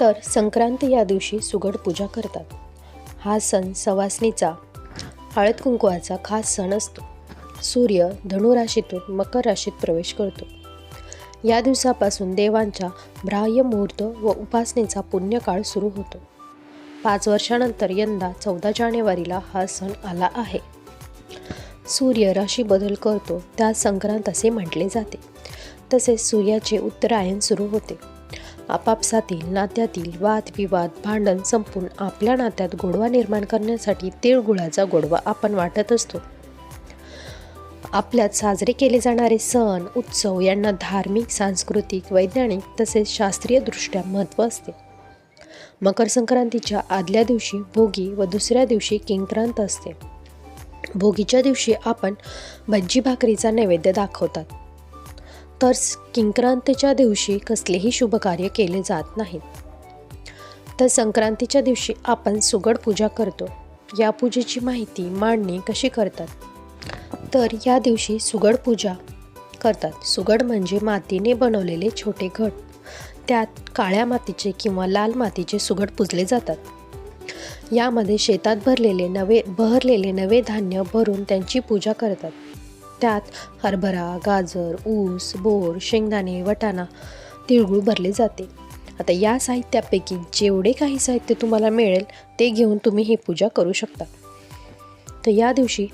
तर संक्रांती या दिवशी सुगड पूजा करतात. हा सण सवासणीचा हळद कुंकवाचा खास सण असतो. सूर्य धनुराशीतून मकर राशीत प्रवेश करतो. या दिवसापासून देवांच्या ब्राह्य मुहूर्त व उपासनेचा पुण्यकाळ सुरू होतो. पाच वर्षानंतर यंदा चौदा जानेवारीला हा सण आला आहे. सूर्य राशी बदल करतो त्या संक्रांत असे म्हटले जाते. तसेच सूर्याचे उत्तरायण सुरू होते. आपापसातील नात्यातील वादविवाद भांडण संपून आपल्या नात्यात गोडवा निर्माण करण्यासाठी तिळगुळाचा गोडवा आपण वाटत असतो. आपल्यात साजरे केले जाणारे सण उत्सव यांना धार्मिक सांस्कृतिक वैज्ञानिक तसेच शास्त्रीयदृष्ट्या महत्त्व असते. मकर संक्रांतीच्या आदल्या दिवशी भोगी व दुसऱ्या दिवशी किंक्रांत असते. भोगीच्या दिवशी आपण भज्जी भाकरीचा नैवेद्य दाखवतात. तर किंक्रांतीच्या दिवशी कसलेही शुभकार्य केले जात नाहीत तर संक्रांतीच्या दिवशी आपण सुगड पूजा करतो. या पूजेची माहिती मांडणी कशी करतात? तर या दिवशी सुगड पूजा करतात. सुगड म्हणजे मातीने बनवलेले छोटे घट. त्यात काळ्या मातीचे किंवा लाल मातीचे सुगड पुजले जातात. यामध्ये शेतात भरलेले नवे बहरलेले नवे धान्य भरून त्यांची पूजा करतात. त्यात हरभरा गाजर ऊस बोर शेंगदाणे वटाणा तिळगूळ भरले जाते. आता या साहित्यापैकी जेवढे काही साहित्य तुम्हाला मिळेल ते घेऊन तुम्ही ही पूजा करू शकता. तर या दिवशी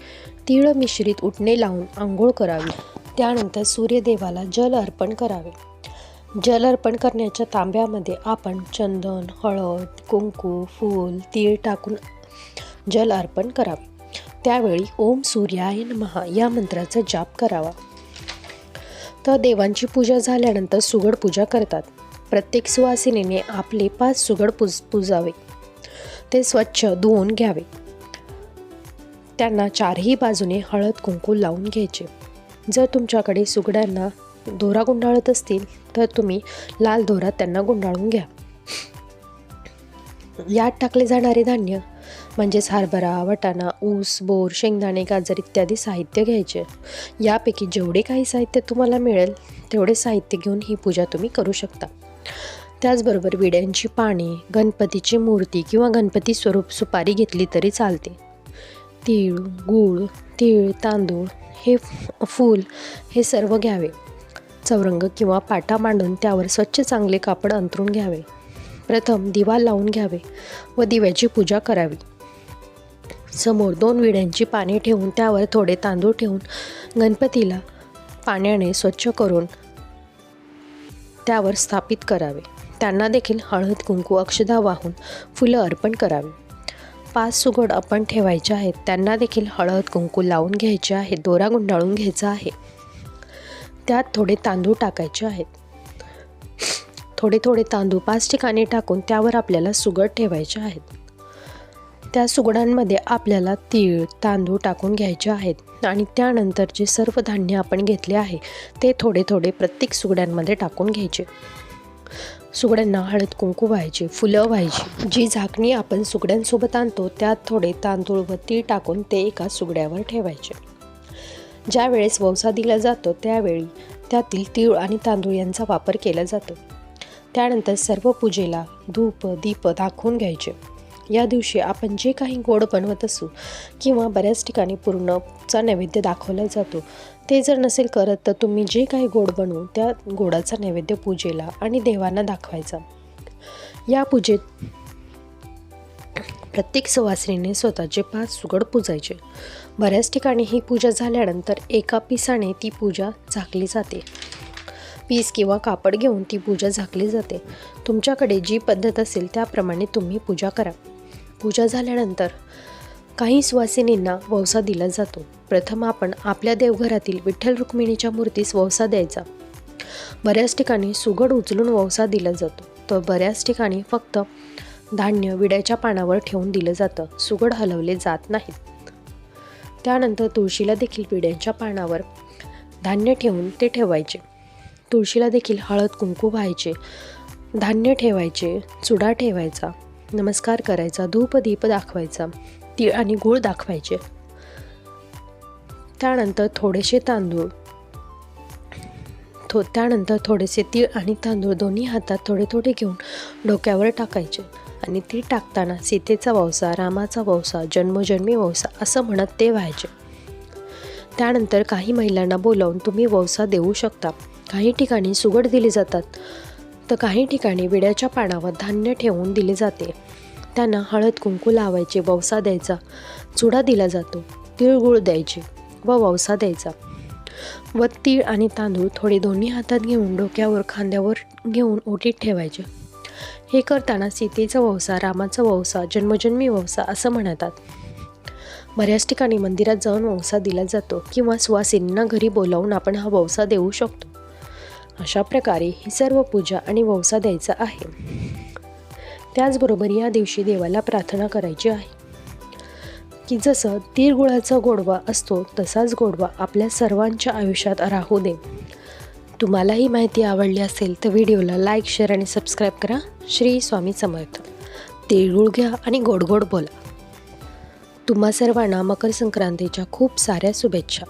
तिळ मिश्रित उठणे लावून आंघोळ करावी. त्यानंतर सूर्यदेवाला जल अर्पण करावे. जल अर्पण करण्याच्या तांब्यामध्ये आपण चंदन हळद कुंकू फूल तीळ टाकून जल अर्पण करावे. त्यावेळी ओम सूर्याय महा या मंत्राचा जाप करावा. तर देवांची पूजा झाल्यानंतर सुगड पूजा करतात. प्रत्येक सुवासिनीने आपले पाच सुगड पूज पूजावे. ते स्वच्छ धुवून घ्यावे. त्यांना चारही बाजूने हळद कुंकू लावून घ्यायचे. जर तुमच्याकडे सुगड्यांना दोरा गुंडाळत असतील तर तुम्ही लाल दोरा त्यांना गुंडाळून घ्या. यात टाकले जाणारे धान्य म्हणजेच हरभरा वटाणा ऊस बोर शेंगदाणे गाजर इत्यादी साहित्य घ्यायचे. यापैकी जेवढे काही साहित्य तुम्हाला मिळेल तेवढे साहित्य घेऊन ही पूजा तुम्ही करू शकता. त्याचबरोबर विड्यांची पाने गणपतीची मूर्ती किंवा गणपती स्वरूप सुपारी घेतली तरी चालते. तीळ गूळ तीळ तांदूळ हे फूल हे सर्व घ्यावे. चौरंग किंवा पाटा मांडून त्यावर स्वच्छ चांगले कापड अंतरून घ्यावे. प्रथम दिवा लावून घ्यावे व दिव्याची पूजा करावी. समोर दोन विड्यांची पाने ठेवून त्यावर थोडे तांदूळ ठेवून गणपतीला पाण्याने स्वच्छ करून त्यावर स्थापित करावे. त्यांना देखील हळद कुंकू अक्षदा वाहून फुलं अर्पण करावी. पाच सुगड आपण ठेवायचे आहेत. त्यांना देखील हळद कुंकू लावून घ्यायचे आहे. दोरा गुंडाळून घ्यायचा आहे. त्यात थोडे तांदूळ टाकायचे आहेत. थोडे थोडे तांदूळ पाच ठिकाणी टाकून त्यावर आपल्याला सुगड ठेवायचे आहेत. त्या सुगडांमध्ये आपल्याला तीळ तांदूळ टाकून घ्यायचे आहेत आणि त्यानंतर जे सर्व धान्य आपण घेतले आहे ते थोडे थोडे प्रत्येक सुगड्यांमध्ये टाकून घ्यायचे. सुगड्यांना हळद कुंकू व्हायचे फुलं व्हायची. जी झाकणी आपण सुगड्यांसोबत आणतो त्यात थोडे तांदूळ व तीळ टाकून ते एका सुगड्यावर ठेवायचे. ज्या वेळेस ववसा दिला जातो त्यावेळी त्यातील तीळ आणि तांदूळ यांचा वापर केला जातो. त्यानंतर सर्व पूजेला धूप दीप दाखवून घ्यायचे. या दिवशी आपण जे काही गोड बनवत असू किंवा बऱ्याच ठिकाणी पूर्णचा नैवेद्य दाखवला जातो ते जर नसेल करत तर तुम्ही जे काही गोड बनवू त्या गोडाचा नैवेद्य पूजेला आणि देवांना दाखवायचा. या पूजेत प्रत्येक सुवासिनीने स्वतःचे पाच सुगड पूजायचे. बऱ्याच ठिकाणी ही पूजा झाल्यानंतर एका पिसाने ती पूजा झाकली जाते. पीस किंवा कापड घेऊन ती पूजा झाकली जाते. तुमच्याकडे जी पद्धत असेल त्याप्रमाणे तुम्ही पूजा करा. पूजा झाल्यानंतर काही सुवासिनींना ववसा दिला जातो. प्रथम आपण आपल्या देवघरातील विठ्ठल रुक्मिणीच्या मूर्तीस ववसा द्यायचा. बऱ्याच ठिकाणी सुगड उचलून ववसा दिला जातो. तर बऱ्याच ठिकाणी फक्त धान्य विड्याच्या पानावर ठेवून दिलं जातं. सुगड हलवले जात नाहीत. त्यानंतर तुळशीला देखील विड्यांच्या पानावर धान्य ठेवून ते ठेवायचे. तुळशीला देखील हळद कुंकू व्हायचे धान्य ठेवायचे चुडा ठेवायचा नमस्कार करायचा धूप दीप दाखवायचा तीळ आणि गूळ दाखवायचे. त्यानंतर थोडेसे तांदूळ. थो त्यानंतर थोडेसे तीळ आणि तांदूळ दोन्ही हातात थोडे थोडे घेऊन डोक्यावर टाकायचे आणि ती टाकताना सीतेचा वंसा रामाचा वंसा जन्मोजन्मी ववसा असं म्हणत ते व्हायचे. त्यानंतर काही महिलांना बोलावून तुम्ही ववसा देऊ शकता. काही ठिकाणी सुगड दिली जातात. तर काही ठिकाणी विड्याच्या पानावर धान्य ठेवून दिले जाते. त्यांना हळद कुंकू लावायचे वौसा द्यायचा. चुडा दिला जातो. तिळगुळ द्यायचे व ववसा द्यायचा. व तीळ आणि तांदूळ थोडे दोन्ही हातात घेऊन डोक्यावर खांद्यावर घेऊन ओटीत ठेवायचे. हे करताना सीतेचा वौसा रामाचा वौसा जन्मजन्मी वौसा असं म्हणतात. बऱ्याच ठिकाणी मंदिरात जाऊन वंसा दिला जातो किंवा सुवासिनींना घरी बोलावून आपण हा वंसा देऊ शकतो. अशा प्रकारे ही सर्व पूजा आणि वंसा द्यायचा आहे. त्याचबरोबर या दिवशी देवाला प्रार्थना करायची आहे. की जसं तिळगुळाचा गोडवा असतो तसाच गोडवा आपल्या सर्वांच्या आयुष्यात राहू दे. तुम्हाला ही माहिती आवडली असेल तर व्हिडिओला लाईक शेअर आणि सबस्क्राईब करा. श्री स्वामी समर्थ. तिळगुळ घ्या आणि गोड गोड बोला. तुम्हा सर्वांना मकर संक्रांतीच्या खूप साऱ्या शुभेच्छा.